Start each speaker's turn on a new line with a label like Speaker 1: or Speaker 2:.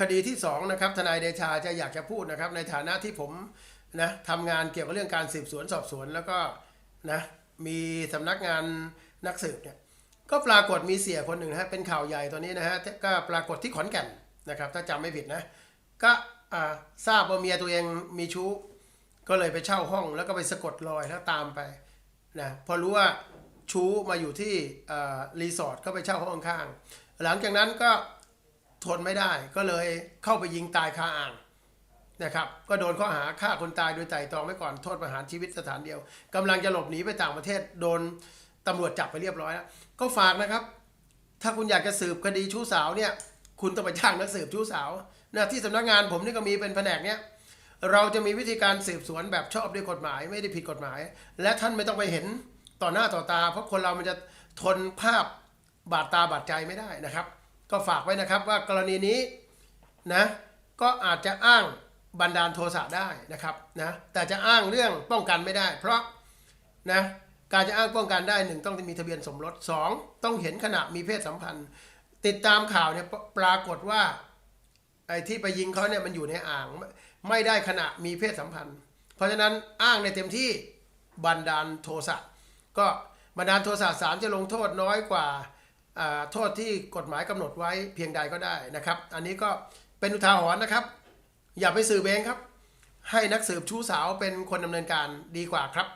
Speaker 1: คดีที่สองนะครับทนายเดชาจะอยากจะพูดนะครับ ในฐานะที่ผมนะทำงานเกี่ยวกับเรื่องการสืบสวนสอบสวนแล้วก็นะมีสำนักงานนักสืบเนี่ยก็ปรากฏมีเสียคนหนึ่งนะฮะเป็นข่าวใหญ่ตัวนี้นะฮะก็ปรากฏที่ขอนแก่นนะครับ ถ้าจำไม่ผิดนะ ก็ทราบว่าเมียตัวเองมีชู้ ก็เลยไปเช่าห้อง แล้วก็ไปสะกดรอยแล้วตามไปนะพอรู้ว่าชู้มาอยู่ที่รีสอร์ทก็ไปเช่าห้องข้าง หลังจากนั้นก็ ทนไม่ได้ก็เลยเข้าไปยิงตายคาอ่างนะครับก็โดนข้อหาฆ่าคนตายโดยไตร่ตรองไว้ก่อนโทษประหารชีวิตสถานเดียวกำลังจะหลบหนีไปต่างประเทศโดนตำรวจจับไปเรียบร้อยแล้วก็ฝากนะครับ ถ้าคุณอยากจะสืบคดีชู้สาวเนี่ย คุณต้องไปจ้างนักสืบชู้สาวนะที่สำนักงานผมนี่ก็มีเป็นแผนกเนี้ยเราจะมีวิธีการสืบสวนแบบชอบด้วยกฎหมายไม่ได้ผิดกฎหมาย และท่านไม่ต้องไปเห็นต่อหน้าต่อตา เพราะคนเรามันจะทนภาพบาดตาบาดใจไม่ได้นะครับ ก็ฝากไว้นะครับว่ากรณีนี้นะก็อาจจะอ้างบันดาลโทสะได้นะครับนะแต่จะอ้างเรื่องป้องกันไม่ได้ เพราะนะการจะอ้างป้องกันได้หนึ่งต้องมีทะเบียนสมรสสองต้องเห็นขณะมีเพศสัมพันธ์ ติดตามข่าวเนี่ยปรากฏว่าไอ้ที่ไปยิงเขาเนี่ยมันอยู่ในอ่างไม่ได้ขณะมีเพศสัมพันธ์ เพราะฉะนั้นอ้างในเต็มที่บันดาลโทสะก็บันดาลโทสะศาลจะลงโทษน้อยกว่า โทษที่กฎหมายกำหนดไว้เพียงใดก็ได้นะครับ อันนี้ก็เป็นอุทาหรณ์นะครับ อย่าไปสืบเองครับ ให้นักสืบชู้สาวเป็นคนดำเนินการดีกว่าครับ